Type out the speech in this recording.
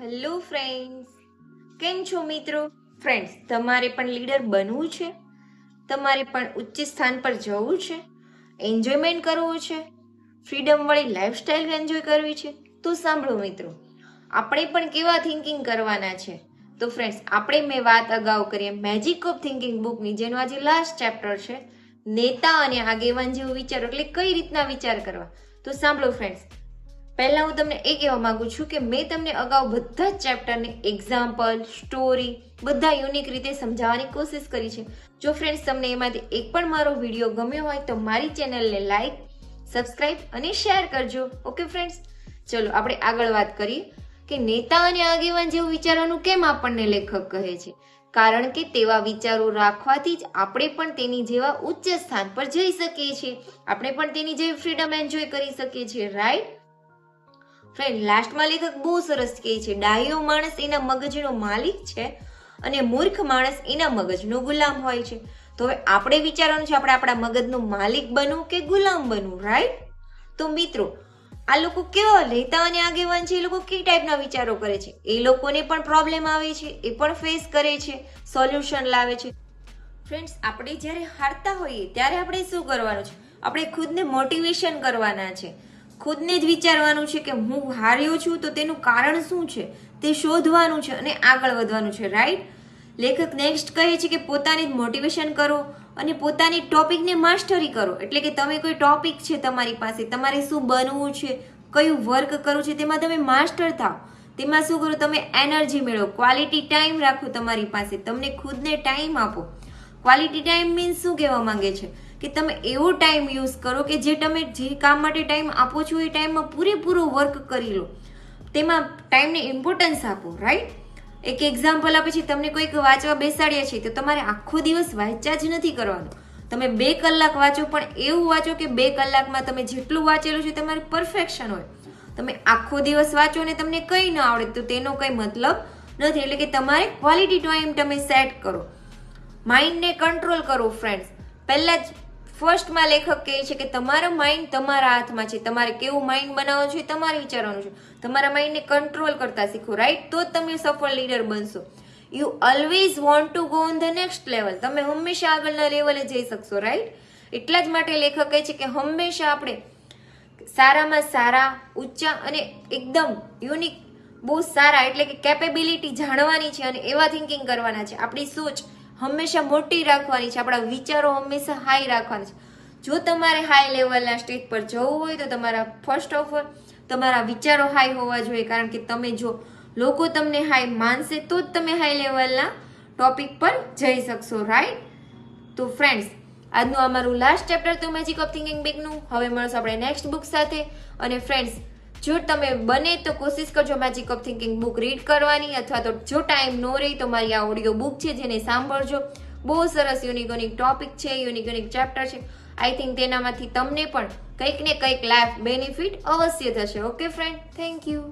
Hello friends કેમ છો, મિત્રો? ફ્રેન્ડ્સ તમારે પણ લીડર બનવું છે? તમારે પણ ઉચ્ચ સ્થાન પર જવું છે? એન્જોયમેન્ટ કરવું છે? ફ્રીડમવાળી લાઈફસ્ટાઈલ એન્જોય કરવી છે? તો સાંભળો, મિત્રો. આપણે પણ કેવા થિંકિંગ કરવાના છે? તો ફ્રેન્ડ્સ આપણે મેં વાત અગાઉ કરીએ મેજિક ઓફ થિંકિંગ બુકની જેનો આજે લાસ્ટ ચેપ્ટર છે, નેતા અને આગેવાન જેવું વિચારો, એટલે કઈ રીતના વિચાર કરવા? તો સાંભળો ફ્રેન્ડ્સ પહેલા હું તમને એ કહેવા માંગુ છું કે મેં તમને અગાઉ બધા જ ચેપ્ટરને એક્ઝામ્પલ સ્ટોરી બધા યુનિક રીતે સમજાવવાની કોશિશ કરી છે. જો ફ્રેન્ડ્સ તમને એમાંથી એક પણ મારો વીડિયો ગમ્યો હોય તો મારી ચેનલને લાઈક સબસ્ક્રાઇબ અને શેર કરજો. ઓકે ફ્રેન્ડ્સ ચલો, આપણે આગળ વાત કરીએ કે નેતા અને આગેવાન જેવું વિચારવાનું કેમ આપણને લેખક કહે છે? કારણ કે તેવા વિચારો રાખવાથી જ આપણે પણ તેની જેવા ઉચ્ચ સ્થાન પર જઈ શકીએ છીએ. આપણે પણ તેની જેવી ફ્રીડમ એન્જોય કરી શકીએ છીએ રાઈટ ફ્રેન્ડ લાસ્ટમાં લેખક બહુ સરસ કહે છે ડાયો માણસ એના મગજનો માલિક છે અને મૂર્ખ માણસ એના મગજનો ગુલામ હોય છે. તો હવે આપણે વિચારવાનું છે, આપણે આપણા મગજનો માલિક બનવું કે ગુલામ બનવું રાઈટ તો મિત્રો, આ લોકો કેવા લેતા અને આગેવાન છે, એ લોકો કઈ ટાઈપના વિચારો કરે છે? એ લોકોને પણ પ્રોબ્લેમ આવે છે, એ પણ ફેસ કરે છે સોલ્યુશન લાવે છે. ફ્રેન્ડ્સ આપણે જ્યારે હારતા હોઈએ, ત્યારે આપણે શું કરવાનું છે? આપણે ખુદને મોટિવેશન કરવાના છે. ખુદને જ વિચારવાનું છે કે હું હાર્યો છું તો તેનું કારણ શું છે? તે શોધવાનું છે અને આગળ વધવાનું છે રાઈટ લેખક નેક્સ્ટ કહે છે કે પોતાની જ મોટિવેશન કરો અને પોતાની ટોપિકને માસ્ટરી કરો. એટલે કે તમે કોઈ ટોપિક છે તમારી પાસે, તમારે શું બનવું છે, કયું વર્ક કરવું છે, તેમાં તમે માસ્ટર થાવ તેમાં શું કરો? તમે એનર્જી મેળવો. ક્વોલિટી ટાઈમ રાખો તમારી પાસે. તમને ખુદને ટાઈમ આપો. ક્વોલિટી ટાઈમ મીન્સ શું કહેવા માંગે છે? કે તમે એવો ટાઈમ યુઝ કરો કે જે તમે જે કામ માટે ટાઈમ આપો છો એ ટાઈમમાં પૂરેપૂરો વર્ક કરી લો. તેમાં ટાઈમને ઇમ્પોર્ટન્સ આપો રાઈટ એક એક્ઝામ્પલ આપે છે, તમને કોઈક વાંચવા બેસાડ્યા છે, તો તમારે આખો દિવસ વાંચ્યા જ નથી કરવાનું. તમે બે કલાક વાંચો, પણ એવું વાંચો કે બે કલાકમાં તમે જેટલું વાંચેલું છે તમારે પરફેક્શન હોય. તમે આખો દિવસ વાંચો અને તમને કંઈ ન આવડે, તો તેનો કંઈ મતલબ નથી. એટલે કે તમારે ક્વોલિટી ટાઈમ તમે સેટ કરો. માઇન્ડને કંટ્રોલ કરો ફ્રેન્ડ્સ પહેલાં જ ફર્સ્ટમાં લેખક કહે છે કે તમારો માઇન્ડ તમારા હાથમાં છે. તમારે કેવું માઇન્ડ બનાવવાનું છે તમારે વિચારવાનું છે. તમારા માઇન્ડને કંટ્રોલ કરતા શીખો રાઈટ તો જ તમે સફળ લીડર બનશો. You always want to go on the next level તમે હંમેશા આગળના લેવલે જઈ શકશો રાઈટ એટલા જ માટે લેખક કહે છે કે હંમેશા આપણે સારામાં સારા, ઊંચા અને એકદમ યુનિક બહુ સારા એટલે કે કેપેબિલિટી જાણવાની છે અને એવા થિંકિંગ કરવાના છે. આપણી સોચ હંમેશા મોટી રાખવાની છે. આપણા વિચારો હંમેશા હાઈ રાખવાના છે. જો તમારે હાઈ લેવલના સ્ટેજ પર જવું હોય તો તમારા ફર્સ્ટ ઓફ ઓલ તમારા વિચારો હાઈ હોવા જોઈએ. કારણ કે તમે જો લોકો તમને હાઈ માનશે તો જ તમે હાઈ લેવલના ટોપિક પર જઈ શકશો રાઈટ તો ફ્રેન્ડ્સ આજનું અમારું લાસ્ટ ચેપ્ટર તો મેજિક ઓફ થિંકિંગ બિગનું હવે મળશું આપણે નેક્સ્ટ બુક સાથે. અને ફ્રેન્ડ્સ જો તમે બને તો કોશિશ કરજો magic of thinking book read કરવાની, અથવા તો જો ટાઈમ ન રહી તો મારી આ ઓડિયો બુક છે જેને સાંભળજો. બહુ સરસ યુનિક યુનિક ટોપિક છે યુનિક યુનિક ચેપ્ટર છે. આઈ થિંક તેનામાંથી તમને પણ કંઈક ને કંઈક લાઈફ બેનિફિટ અવશ્ય થશે. Okay friend thank you